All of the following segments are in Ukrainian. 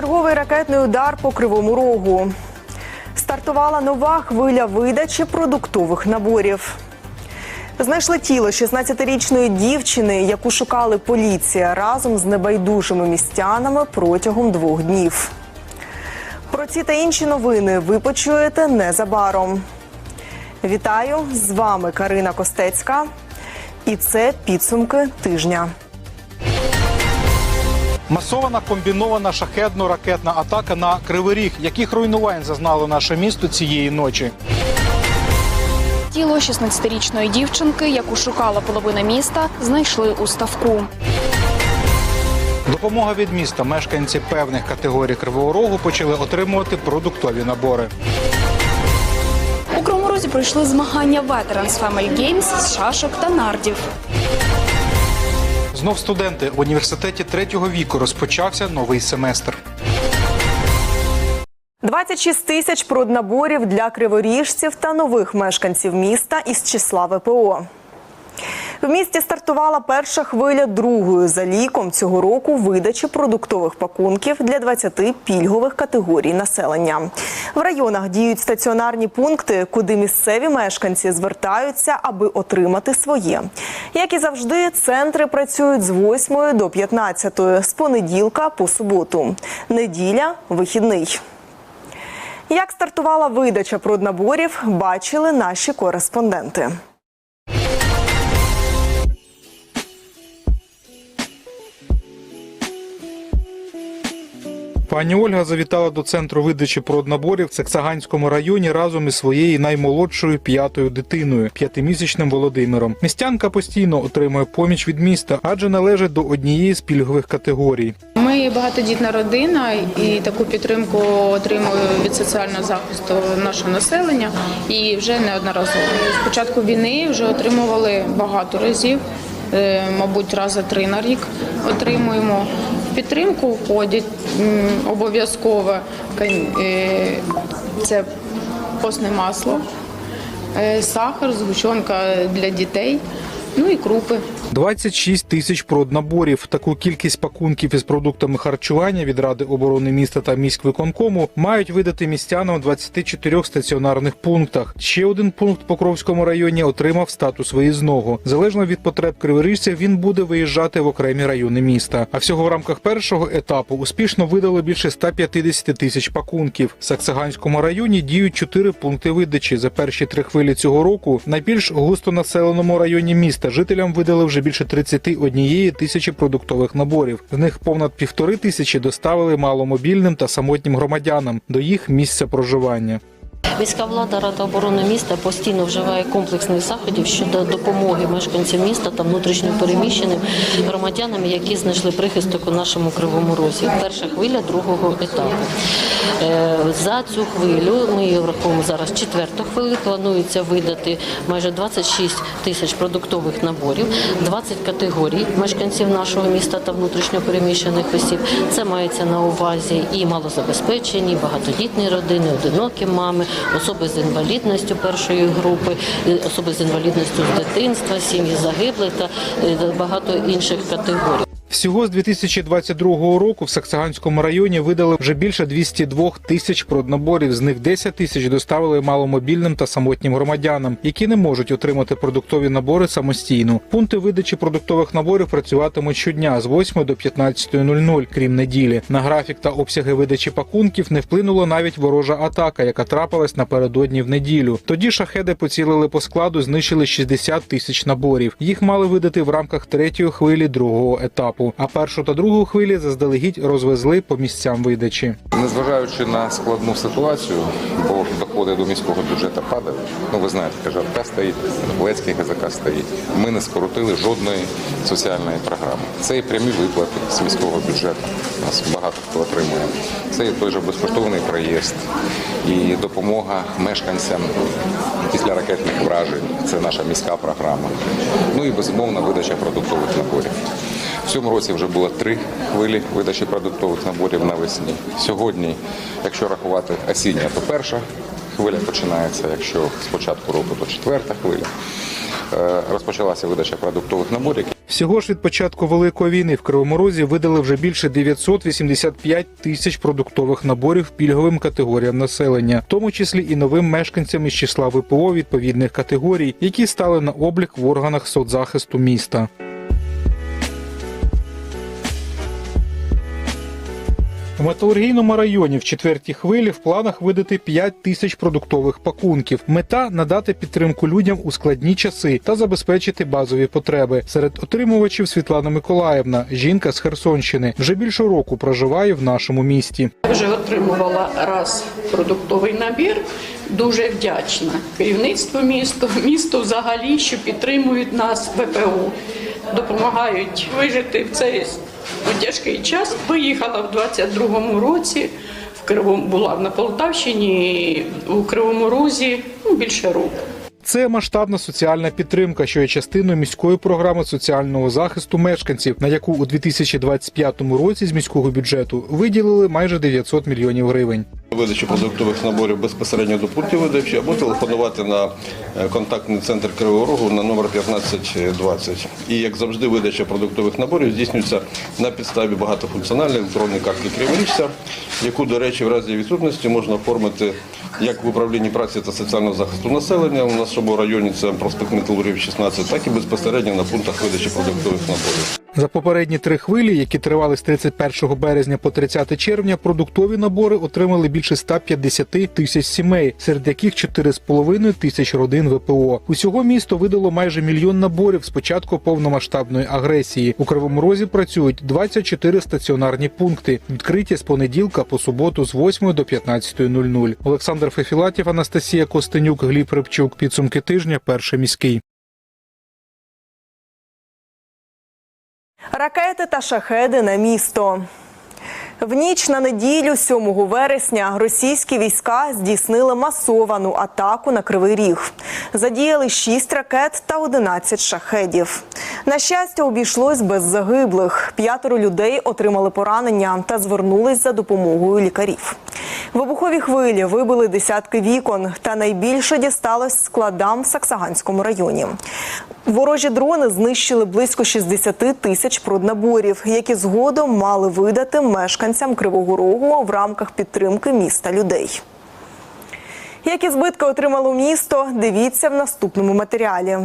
Черговий ракетний удар по кривому рогу. Стартувала нова хвиля видачі продуктових наборів. Знайшли тіло 16-річної дівчини, яку шукали поліція разом з небайдужими містянами протягом двох днів. Про ці та інші новини ви почуєте незабаром. Вітаю! З вами Карина Костецька. І це підсумки тижня. Масована комбінована шахедно-ракетна атака на Кривий Ріг. Яких руйнувань зазнало наше місто цієї ночі? Тіло 16-річної дівчинки, яку шукала половина міста, знайшли у ставку. Допомога від міста. Мешканці певних категорій Кривого Рогу почали отримувати продуктові набори. У Кривому Розі пройшли змагання Veterans Family Games з шашок та нардів. Знов студенти в університеті третього віку розпочався новий семестр. 26 тисяч проднаборів для криворіжців та нових мешканців міста із числа ВПО. В місті стартувала перша хвиля другої за ліком цього року видачі продуктових пакунків для 20 пільгових категорій населення. В районах діють стаціонарні пункти, куди місцеві мешканці звертаються, аби отримати своє. Як і завжди, центри працюють з 8 до 15, з понеділка по суботу. Неділя вихідний. Як стартувала видача проднаборів, бачили наші кореспонденти. Пані Ольга завітала до центру видачі проднаборів в Саксаганському районі разом із своєю наймолодшою п'ятою дитиною, п'ятимісячним Володимиром. Містянка постійно отримує поміч від міста, адже належить до однієї з пільгових категорій. Ми багатодітна родина і таку підтримку отримую від соціального захисту нашого населення і вже неодноразово. З початку війни вже отримували багато разів, е, мабуть, рази три на рік отримуємо. Підтримку входять обов'язково. Е, це постне масло, е, сахар, згущенка для дітей, ну і крупи. 26 тисяч проднаборів. Таку кількість пакунків із продуктами харчування від Ради оборони міста та міськвиконкому мають видати містянам у 24 стаціонарних пунктах. Ще один пункт в Покровському районі отримав статус виїзного. Залежно від потреб криворіжців, він буде виїжджати в окремі райони міста. А всього в рамках першого етапу успішно видали більше 150 тисяч пакунків. В Саксаганському районі діють чотири пункти видачі. За перші три хвилі цього року найбільш густонаселеному районі міста жителям видали вже більше 31 тисячі продуктових наборів. З них понад півтори тисячі доставили маломобільним та самотнім громадянам до їх місця проживання. Міська влада Рада оборони міста постійно вживає комплексних заходів щодо допомоги мешканцям міста та внутрішньо переміщеним громадянам, які знайшли прихисток у нашому кривому розі. Перша хвиля другого етапу. Е, За цю хвилю ми її враховуємо зараз четверту хвилю. Планується видати майже 26 тисяч продуктових наборів, 20 категорій мешканців нашого міста та внутрішньо переміщених осіб. Це мається на увазі і малозабезпечені, і багатодітні родини, одинокі мами, особи з інвалідністю першої групи, е, особи з інвалідністю з дитинства, сім'ї загиблих та е, багато інших категорій. Всього з 2022 року в Саксаганському районі видали вже більше 202 тисяч проднаборів. З них 10 тисяч доставили маломобільним та самотнім громадянам, які не можуть отримати продуктові набори самостійно. Пункти видачі продуктових наборів працюватимуть щодня з 8 до 15.00, крім неділі. На графік та обсяги видачі пакунків не вплинула навіть ворожа атака, яка трапилась напередодні в неділю. Тоді шахеди поцілили по складу, знищили 60 тисяч наборів. Їх мали видати в рамках третьої хвилі другого етапу. А першу та другу хвилі заздалегідь розвезли по місцям видачі. Незважаючи на складну ситуацію, бо доходи до міського бюджету падають. Ну ви знаєте, кажарка стоїть, Лецький ГЗК стоїть. Ми не скоротили жодної соціальної програми. Це і прямі виплати з міського бюджету. Нас багато хто отримує. Це і той же безкоштовний проїзд, і допомога мешканцям після ракетних вражень. Це наша міська програма. Ну і безумовно видача продуктових наборів. В цьому році вже було три хвилі видачі продуктових наборів навесні. Сьогодні, якщо рахувати осіння, то перша хвиля починається. Якщо з початку року, то четверта хвиля. е, розпочалася видача продуктових наборів. Всього ж від початку великої війни в Кривому Розі видали вже більше 985 тисяч продуктових наборів пільговим категоріям населення, в тому числі і новим мешканцям із числа ВПО відповідних категорій, які стали на облік в органах соцзахисту міста. В металургійному районі в четвертій хвилі в планах видати 5 тисяч продуктових пакунків. Мета надати підтримку людям у складні часи та забезпечити базові потреби. Серед отримувачів Світлана Миколаївна, жінка з Херсонщини, вже більше року проживає в нашому місті. Вже отримувала раз продуктовий набір. Дуже вдячна керівництву міста, місту взагалі, що підтримують нас ВПО, допомагають вижити в цей тяжкий час. Виїхала в 22-му році. В Кривому була на Полтавщині у Кривому Розі ну, більше року. Це масштабна соціальна підтримка, що є частиною міської програми соціального захисту мешканців, на яку у 2025 році з міського бюджету виділили майже 900 мільйонів гривень. Видачу продуктових наборів безпосередньо до пунктів видачі або телефонувати на е, контактний центр Кривого Рогу на номер 1520. І як завжди, видача продуктових наборів здійснюється на підставі багатофункціональної електронної картки Криворіжця, яку, до речі, в разі відсутності можна оформити як в управлінні праці та соціального захисту населення у нашому районі, це проспект Металургів 16, так і безпосередньо на пунктах видачі продуктових наборів. За попередні три хвилі, які тривали з 31 березня по 30 червня, продуктові набори отримали більше 150 тисяч сімей, серед яких 4,5 тисяч родин ВПО. Усього місто видало майже мільйон наборів з початку повномасштабної агресії. У Кривому Розі працюють 24 стаціонарні пункти, відкриті з понеділка по суботу з 8 до 15.00. Олександр Фефілатів, Анастасія Костенюк, Гліб Рибчук. Підсумки тижня. Перший міський. Ракети та шахеди на місто. В ніч на неділю, 7 вересня, російські війська здійснили масовану атаку на Кривий Ріг. Задіяли 6 ракет та 11 шахедів. На щастя, обійшлось без загиблих. П'ятеро людей отримали поранення та звернулись за допомогою лікарів. Вибухові хвилі вибили десятки вікон, та найбільше дісталось складам в Саксаганському районі. Ворожі дрони знищили близько 60 тисяч проднаборів, які згодом мали видати мешканцям Кривого Рогу в рамках підтримки міста людей. Які збитки отримало місто, дивіться в наступному матеріалі.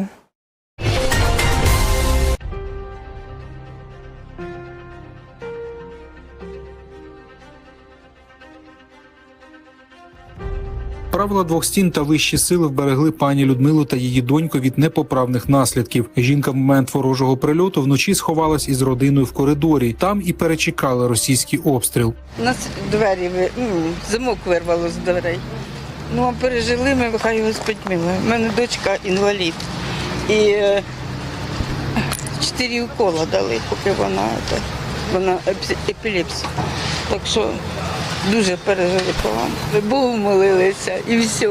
Правила двох стін та вищі сили вберегли пані Людмилу та її доньку від непоправних наслідків. Жінка в момент ворожого прильоту вночі сховалась із родиною в коридорі. Там і перечекала російський обстріл. У нас двері ну, замок вирвало з дверей. Ну, а пережили ми, хай Господь милує. У мене дочка інвалід. І е, чотири укола дали, поки вона, вона епілепсія. Так що дуже пережили. Богу молилися і все.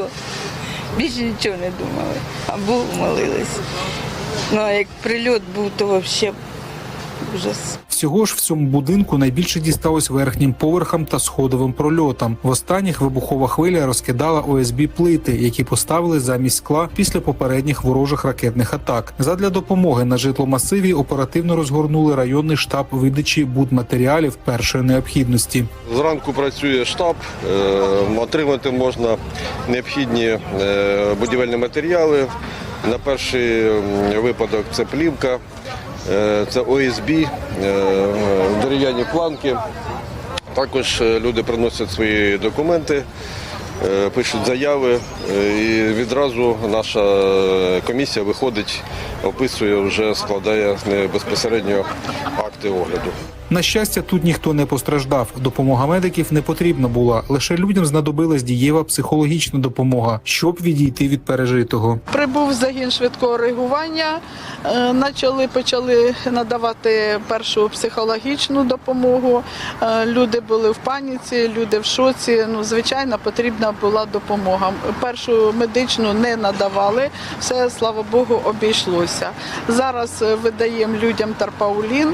Більше нічого не думали, а Богу молилися. Ну а як прильот був, то взагалі ужас. Всього ж в цьому будинку найбільше дісталось верхнім поверхам та сходовим прольотам. В останніх вибухова хвиля розкидала ОСБ плити, які поставили замість скла після попередніх ворожих ракетних атак. Задля допомоги на житломасиві оперативно розгорнули районний штаб видачі будматеріалів першої необхідності. Зранку працює штаб, е, отримати можна необхідні е, будівельні матеріали. На перший випадок це плівка, це ОСБ, е, дерев'яні планки. Також е, люди приносять свої документи, е, пишуть заяви, е, і відразу наша е, комісія виходить, описує, вже складає е, безпосередньо акти огляду. На щастя, тут ніхто не постраждав. Допомога медиків не потрібна була. Лише людям знадобилась дієва психологічна допомога, щоб відійти від пережитого. Прибув загін швидкого реагування. е, Почали почали надавати першу психологічну допомогу. Е, Люди були в паніці, люди в шоці. Ну, звичайно, потрібна була допомога. Першу медичну не надавали. Все, слава Богу, обійшлося. Зараз е, видаємо людям тарпаулін,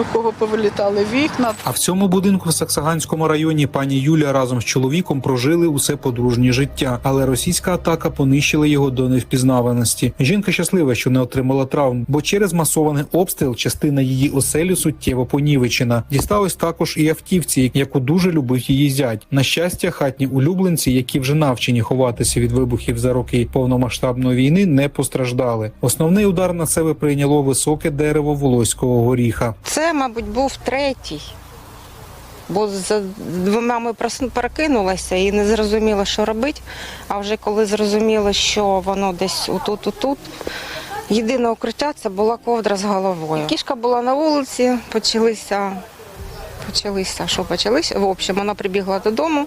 у кого повилітали повилітали вікна. А в цьому будинку в Саксаганському районі пані Юля разом з чоловіком прожили усе подружнє життя, але російська атака понищила його до невпізнаваності. Жінка щаслива, що не отримала травм, бо через масований обстріл частина її оселі суттєво понівечена. Дісталось також і автівці, яку дуже любив її зять. На щастя, хатні улюбленці, які вже навчені ховатися від вибухів за роки повномасштабної війни, не постраждали. Основний удар на себе прийняло високе дерево волоського горіха. Це, мабуть, був третій. Бо за двома ми прокинулися і не зрозуміла, що робити. А вже коли зрозуміла, що воно десь отут, отут, єдине укриття це була ковдра з головою. Кішка була на вулиці, почалися. Почалися, що почалися? В общем, вона прибігла додому,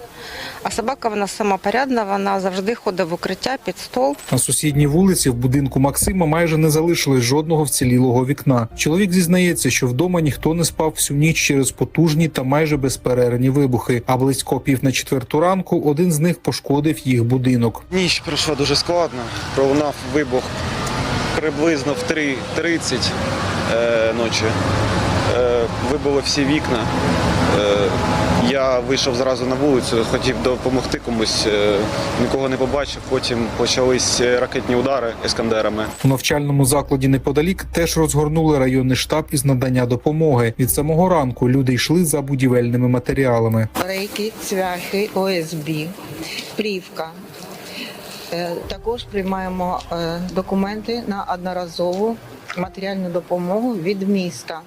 а собака вона самопорядна, вона завжди ходить в укриття під стол. На сусідній вулиці в будинку Максима майже не залишилось жодного вцілілого вікна. Чоловік зізнається, що вдома ніхто не спав всю ніч через потужні та майже безперервні вибухи. А близько пів на четверту ранку один з них пошкодив їх будинок. Ніч пройшла дуже складно. Пролунав вибух приблизно в 3.30 е, ночі. Е, вибило всі вікна. Е, я вийшов зразу на вулицю, хотів допомогти комусь, е, нікого не побачив. Потім почались ракетні удари ескандерами. У навчальному закладі неподалік теж розгорнули районний штаб із надання допомоги. Від самого ранку люди йшли за будівельними матеріалами. Рейки, цвяхи, ОСБ, плівка. Також приймаємо документи на одноразову матеріальну допомогу від міста.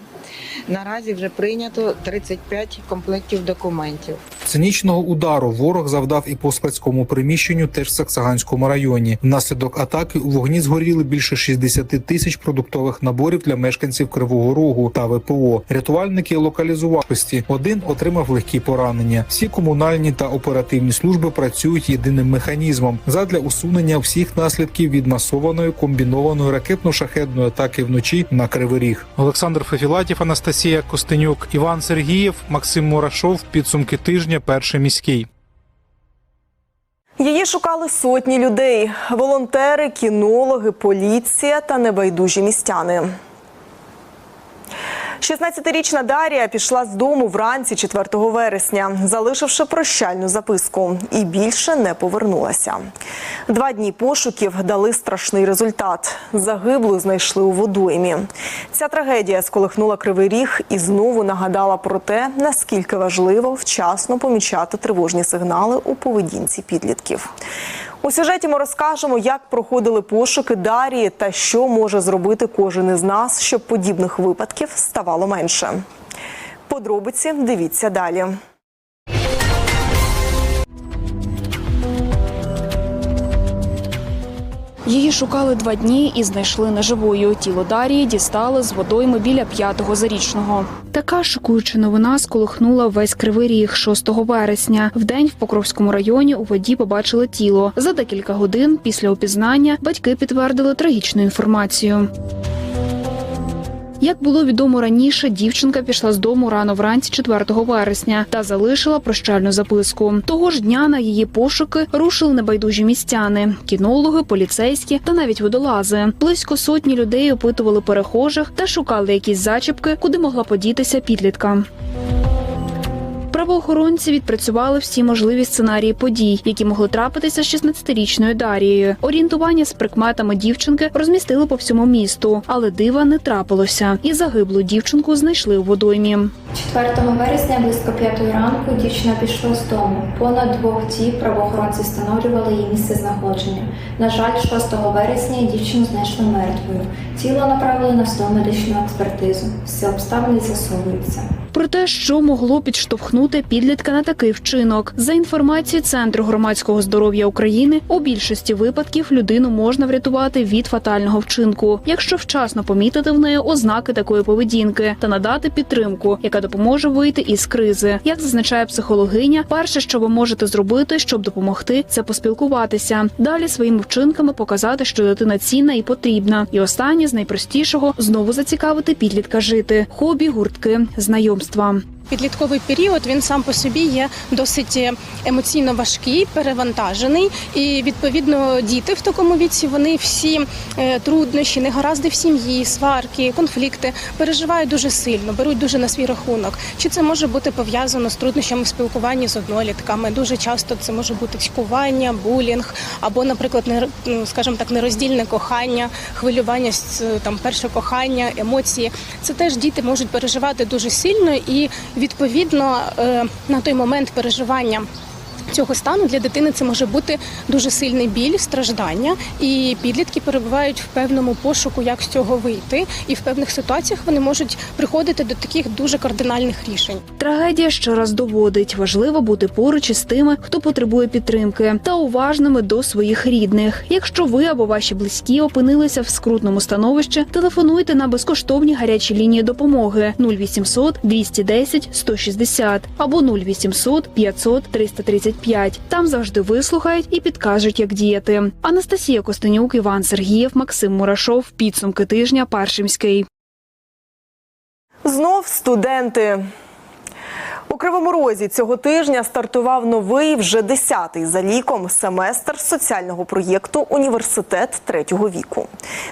Наразі вже прийнято 35 комплектів документів. Цинічного удару ворог завдав і по складському приміщенню, теж в Саксаганському районі. Внаслідок атаки у вогні згоріли більше 60 тисяч продуктових наборів для мешканців Кривого Рогу та ВПО. Рятувальники локалізували. Один отримав легкі поранення. Всі комунальні та оперативні служби працюють єдиним механізмом задля усунення всіх наслідків від масованої комбінованої ракетно-шахедної атаки вночі на Кривий Ріг. Олександр Фефілатів, Анастасія Костенюк, Іван Сергієв, Максим Мурашов. Підсумки тижня. Перший міський. Її шукали сотні людей: волонтери, кінологи, поліція та небайдужі містяни. 16-річна Дарія пішла з дому вранці 4 вересня, залишивши прощальну записку, і більше не повернулася. Два дні пошуків дали страшний результат. Загиблу знайшли у водоймі. Ця трагедія сколихнула кривий ріг і знову нагадала про те, наскільки важливо вчасно помічати тривожні сигнали у поведінці підлітків. У сюжеті ми розкажемо, як проходили пошуки Дарії та що може зробити кожен із нас, щоб подібних випадків ставало менше. Подробиці дивіться далі. Її шукали два дні і знайшли неживою. Тіло Дарії дістали з водойми біля п'ятого зарічного. Така шокуюча новина сколихнула весь кривий ріг 6 вересня. Вдень в Покровському районі у воді побачили тіло. За декілька годин після опізнання батьки підтвердили трагічну інформацію. Як було відомо раніше, дівчинка пішла з дому рано вранці 4 вересня та залишила прощальну записку. Того ж дня на її пошуки рушили небайдужі містяни, кінологи, поліцейські та навіть водолази. Близько сотні людей опитували перехожих та шукали якісь зачіпки, куди могла подітися підлітка. Правоохоронці відпрацювали всі можливі сценарії подій, які могли трапитися з 16-річною Дарією. Орієнтування з прикметами дівчинки розмістили по всьому місту, але дива не трапилося, і загиблу дівчинку знайшли у водоймі. 4 вересня близько 5 ранку дівчина пішла з дому. Понад двох діб правоохоронці встановлювали її місце знаходження. На жаль, 6 вересня дівчину знайшли мертвою. Тіло направили на судово-медичну експертизу. Всі обставини з'ясовуються. Про те, що могло підштовхнути підлітка на такий вчинок, за інформацією Центру громадського здоров'я України, у більшості випадків людину можна врятувати від фатального вчинку, якщо вчасно помітити в неї ознаки такої поведінки та надати підтримку, яка допоможе вийти із кризи. Як зазначає психологиня, перше, що ви можете зробити, щоб допомогти, це поспілкуватися. Далі своїми вчинками показати, що дитина цінна і потрібна. І останнє з найпростішого знову зацікавити підлітка жити, хобі, гуртки, знайомства мистецтва. Підлітковий період він сам по собі є досить емоційно важкий, перевантажений. І відповідно діти в такому віці вони всі е, труднощі, негаразди в сім'ї, сварки, конфлікти переживають дуже сильно, беруть дуже на свій рахунок. Чи це може бути пов'язано з труднощами в спілкуванні з однолітками? Дуже часто це може бути цькування, булінг або, наприклад, не ну, скажімо так, нероздільне кохання, хвилювання там перше кохання, емоції. Це теж діти можуть переживати дуже сильно і відповідно е, на той момент переживання. Цього стану для дитини це може бути дуже сильний біль, страждання, і підлітки перебувають в певному пошуку, як з цього вийти, і в певних ситуаціях вони можуть приходити до таких дуже кардинальних рішень. Трагедія ще раз доводить, важливо бути поруч із тими, хто потребує підтримки, та уважними до своїх рідних. Якщо ви або ваші близькі опинилися в скрутному становищі, телефонуйте на безкоштовні гарячі лінії допомоги 0800 210 160 або 0800 500 335. Там завжди вислухають і підкажуть, як діяти. Анастасія Костенюк, Іван Сергієв, Максим Мурашов. Підсумки тижня. Паршимський. Знов студенти. Кривому Розі цього тижня стартував новий вже десятий за ліком семестр соціального проєкту Університет третього віку.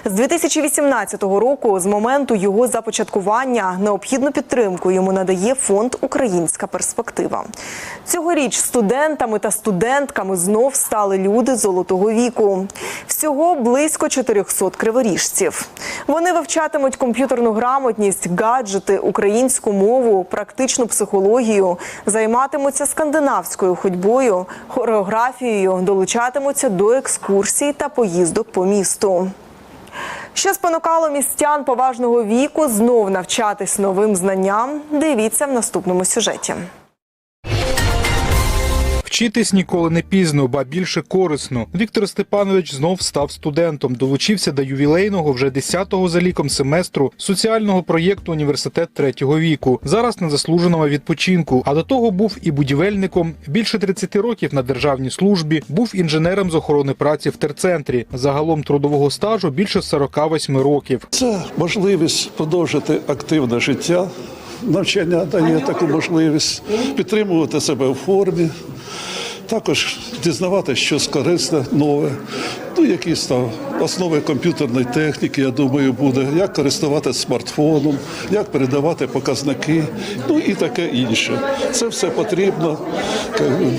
З 2018 року, з моменту його започаткування, необхідну підтримку йому надає фонд Українська перспектива. Цьогоріч студентами та студентками знов стали люди золотого віку. Всього близько 400 криворіжців. Вони вивчатимуть комп'ютерну грамотність, гаджети, українську мову, практичну психологію, займатимуться скандинавською ходьбою, хореографією, долучатимуться до екскурсій та поїздок по місту. Що спонукало містян поважного віку знов навчатись новим знанням? Дивіться в наступному сюжеті. Вчитись ніколи не пізно, ба більше корисно. Віктор Степанович знов став студентом, долучився до ювілейного вже 10-го за ліком семестру соціального проєкту Університет третього віку. Зараз на заслуженому відпочинку. А до того був і будівельником. Більше 30 років на державній службі, був інженером з охорони праці в терцентрі. Загалом трудового стажу більше 48 років. Це можливість продовжити активне життя. Навчання дає таку можливість підтримувати себе в формі, також дізнавати щось корисне, нове. Ну, якісь там основи комп'ютерної техніки, я думаю, буде, як користуватися смартфоном, як передавати показники, ну і таке інше. Це все потрібно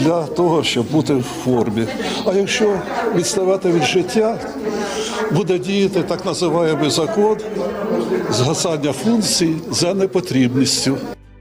для того, щоб бути в формі. А якщо відставати від життя, буде діяти так називаємо закон згасання функцій за непотрібністю.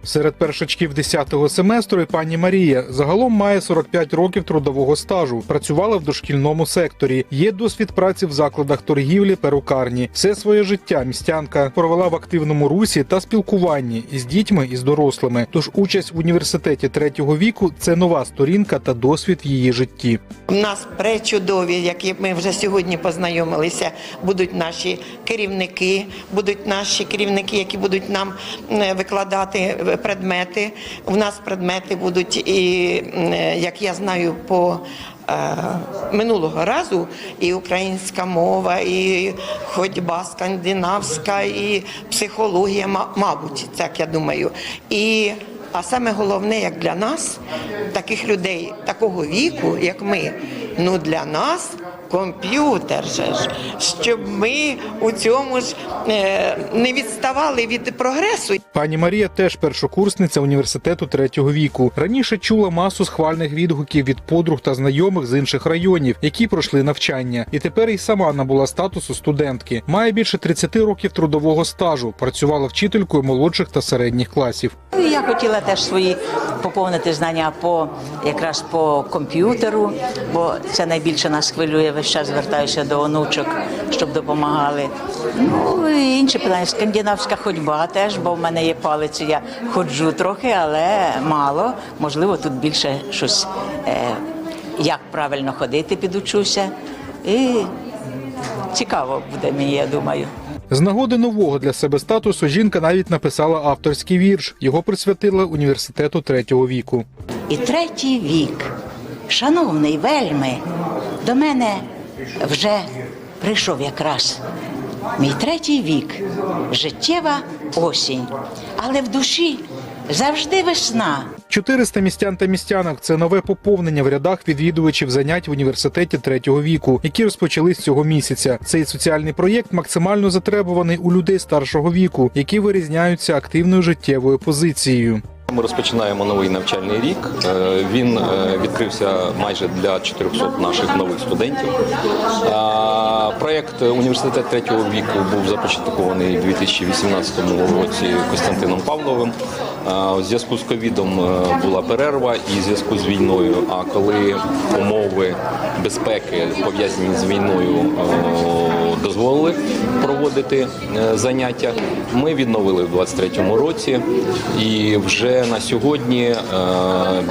Серед першачків 10-го семестру і пані Марія загалом має 45 років трудового стажу. Працювала в дошкільному секторі. Є досвід праці в закладах торгівлі, перукарні. Все своє життя містянка провела в активному русі та спілкуванні із дітьми і з дорослими. Тож участь в університеті третього віку це нова сторінка та досвід в її житті. У нас пречудові, які ми вже сьогодні познайомилися, будуть наші керівники, будуть наші керівники, які будуть нам е, викладати предмети. У нас предмети будуть і, е, як я знаю, по е, Минулого разу і українська мова, і ходьба скандинавська, і психологія, ма- мабуть, так я думаю. І а саме головне, як для нас, таких людей такого віку, як ми, ну для нас комп'ютер же щоб ми у цьому ж е, не відставали від прогресу. Пані Марія теж першокурсниця університету третього віку. Раніше чула масу схвальних відгуків від подруг та знайомих з інших районів, які пройшли навчання. І тепер і сама набула статусу студентки. Має більше 30 років трудового стажу. Працювала вчителькою молодших та середніх класів. Ну, Я хотіла теж свої поповнити знання по якраз по комп'ютеру, бо це найбільше нас хвилює. Весь час звертаюся до онучок, щоб допомагали. Ну і інші питання. Скандинавська ходьба теж, бо в мене є палиці. Я ходжу трохи, але мало. Можливо, тут більше щось е, як правильно ходити, підучуся. І цікаво буде мені, я думаю. З нагоди нового для себе статусу жінка навіть написала авторський вірш. Його присвятила університету третього віку. І третій вік, шановний вельми, до мене вже прийшов якраз мій третій вік, життєва осінь, але в душі Завжди весна. 400 містян та містянок це нове поповнення в рядах відвідувачів занять в університеті третього віку, які розпочались цього місяця. Цей соціальний проєкт максимально затребуваний у людей старшого віку, які вирізняються активною життєвою позицією. Ми розпочинаємо новий навчальний рік. Е, Він е, відкрився майже для 400 наших нових студентів. Проєкт університет третього віку був започаткований у 2018 році Костянтином Павловим. У зв'язку з ковідом е, була перерва і в зв'язку з війною. А коли умови безпеки пов'язані з війною е, дозволили проводити е, заняття, ми відновили в 23-му році і вже на сьогодні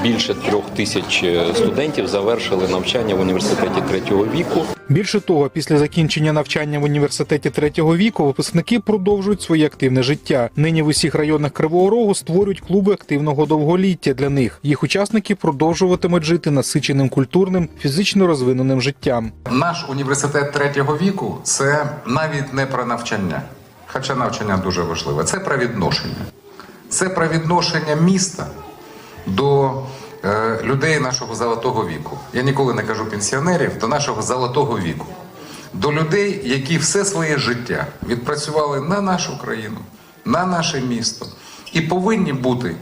більше трьох тисяч студентів завершили навчання в університеті третього віку. Більше того, після закінчення навчання в університеті третього віку випускники продовжують своє активне життя. Нині в усіх районах Кривого Рогу створюють клуби активного довголіття для них. Їх учасники продовжуватимуть жити насиченим культурним, фізично розвиненим життям. Наш університет третього віку це навіть не про навчання, хоча навчання дуже важливе. Це про відношення. Це про відношення міста до е, людей нашого золотого віку. Я ніколи не кажу пенсіонерів, до нашого золотого віку. До людей, які все своє життя відпрацювали на нашу країну, на наше місто і повинні бути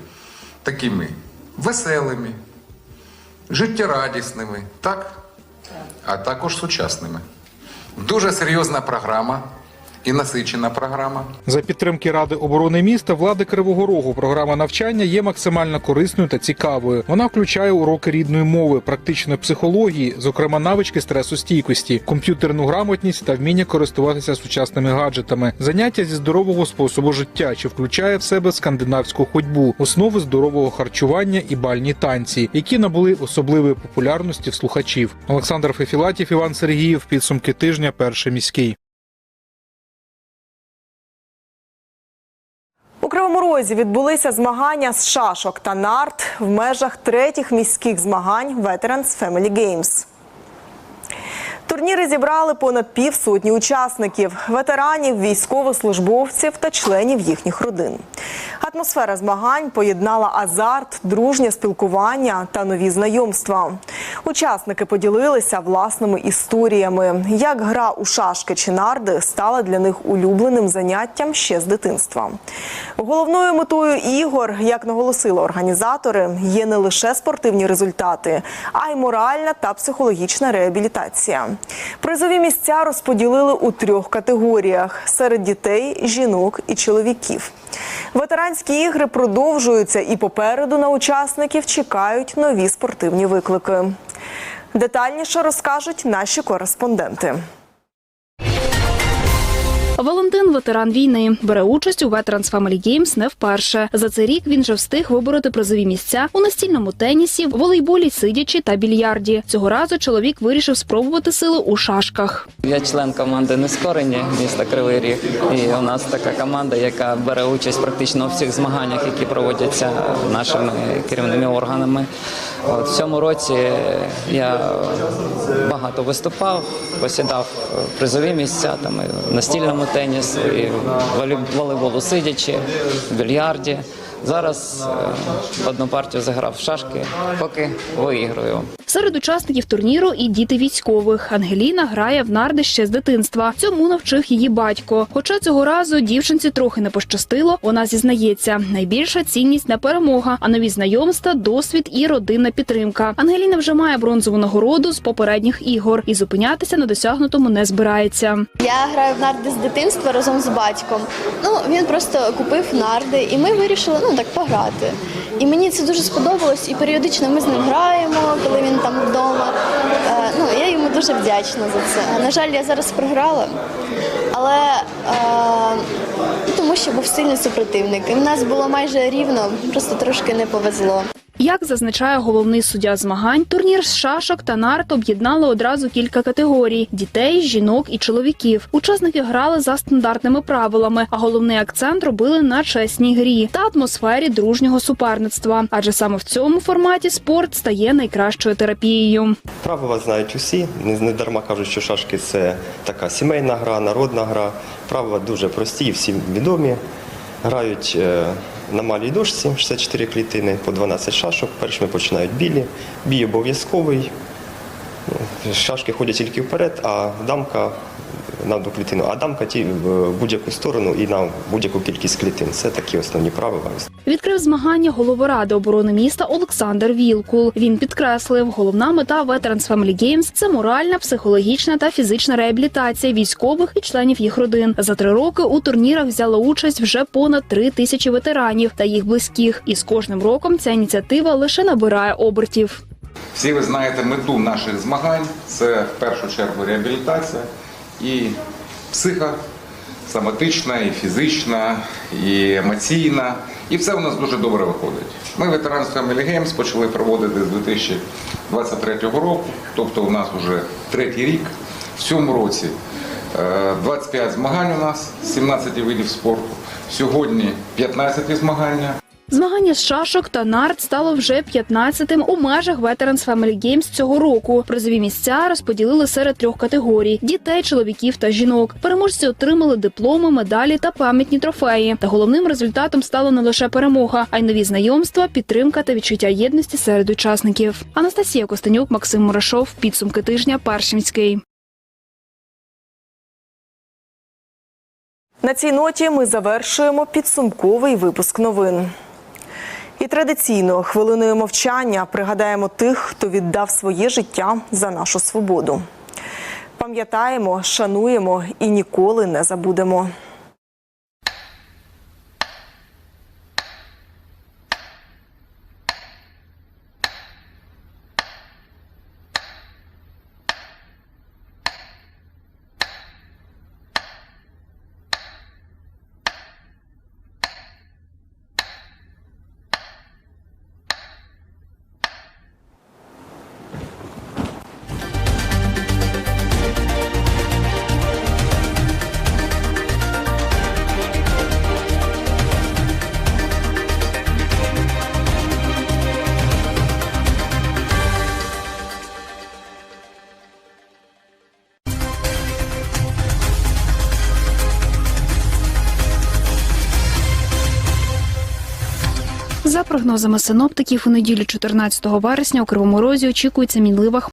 такими веселими, життєрадісними, так? а також сучасними. Дуже серйозна програма і насичена програма. За підтримки Ради оборони міста влади Кривого Рогу програма навчання є максимально корисною та цікавою. Вона включає уроки рідної мови, практичної психології, зокрема навички стресостійкості, комп'ютерну грамотність та вміння користуватися сучасними гаджетами, заняття зі здорового способу життя, що включає в себе скандинавську ходьбу, основи здорового харчування і бальні танці, які набули особливої популярності в слухачів. Олександр Фефілатів, Іван Сергіїв. Підсумки тижня. Перший міський. У Кривому Розі відбулися змагання з шашок та нарт в межах третіх міських змагань Veterans Family Games. Турніри зібрали понад півсотні учасників, ветеранів, військовослужбовців та членів їхніх родин. Атмосфера змагань поєднала азарт, дружнє спілкування та нові знайомства. Учасники поділилися власними історіями, як гра у шашки чи нарди стала для них улюбленим заняттям ще з дитинства. Головною метою ігор, як наголосили організатори, є не лише спортивні результати, а й моральна та психологічна реабілітація. Призові місця розподілили у трьох категоріях серед дітей, жінок і чоловіків. Ветеранські ігри продовжуються і попереду на учасників чекають нові спортивні виклики. Детальніше розкажуть наші кореспонденти. Валентин ветеран війни бере участь у Veterans Family Games не вперше. За цей рік він вже встиг вибороти призові місця у настільному тенісі, волейболі, сидячи та більярді. Цього разу чоловік вирішив спробувати сили у шашках. Я член команди Нескорені міста Кривий Ріг. І у нас така команда, яка бере участь практично у всіх змаганнях, які проводяться нашими керівними органами. От в цьому році я багато виступав, посідав призові місця там і в настільному тенісі, і волейболу сидячи, в більярді. Зараз е, одну партію заграв в шашки, поки виіграю. Серед учасників турніру і діти військових. Ангеліна грає в нарди ще з дитинства. Цьому навчив її батько. Хоча цього разу дівчинці трохи не пощастило, вона зізнається, найбільша цінність не перемога, а нові знайомства, досвід і родинна підтримка. Ангеліна вже має бронзову нагороду з попередніх ігор і зупинятися на досягнутому не збирається. Я граю в нарди з дитинства разом з батьком. Ну він просто купив нарди, і ми вирішили ну так пограти. І мені це дуже сподобалось, і періодично ми з ним граємо, коли він там вдома. Е, ну я йому дуже вдячна за це. На жаль, я зараз програла, але е, тому що був сильний супротивник. І в нас було майже рівно, просто трошки не повезло. Як зазначає головний суддя змагань, турнір з шашок та нарт об'єднали одразу кілька категорій: дітей, жінок і чоловіків. Учасники грали за стандартними правилами, а головний акцент робили на чесній грі та атмосфері дружнього суперництва. Адже саме в цьому форматі спорт стає найкращою терапією. Правила знають усі. Не дарма кажуть, що шашки це така сімейна гра, народна гра. Правила дуже прості, всім відомі. Грають е, на малій дошці 64 клітини по 12 шашок. Першими починають білі. Бій обов'язковий. Шашки ходять тільки вперед, а дамка на одну клітину, а дамка ті в будь-яку сторону і на будь-яку кількість клітин. Це такі основні правила. Відкрив змагання голова ради оборони міста Олександр Вілкул. Він підкреслив, головна мета Veterans Family Games – це моральна, психологічна та фізична реабілітація військових і членів їх родин. За три роки у турнірах взяло участь вже понад три тисячі ветеранів та їх близьких. І з кожним роком ця ініціатива лише набирає обертів. Всі ви знаєте мету наших змагань це в першу чергу реабілітація і психосоматична, і фізична, і емоційна. І все у нас дуже добре виходить. Ми Veterans Family Games почали проводити з 2023 року, тобто у нас вже третій рік. В цьому році е, 25 змагань у нас, 17 видів спорту. Сьогодні 15 змагання. Змагання з шашок та нарт стало вже 15-тим у межах Veterans Family Games цього року. Призові місця розподілили серед трьох категорій: дітей, чоловіків та жінок. Переможці отримали дипломи, медалі та пам'ятні трофеї. Та головним результатом стала не лише перемога, а й нові знайомства, підтримка та відчуття єдності серед учасників. Анастасія Костенюк, Максим Мурашов. Підсумки тижня. Першимський. На цій ноті ми завершуємо підсумковий випуск новин. І традиційно хвилиною мовчання пригадаємо тих, хто віддав своє життя за нашу свободу. Пам'ятаємо, шануємо і ніколи не забудемо. Прогнозами синоптиків, у неділю 14 вересня у Кривому Розі очікується мінлива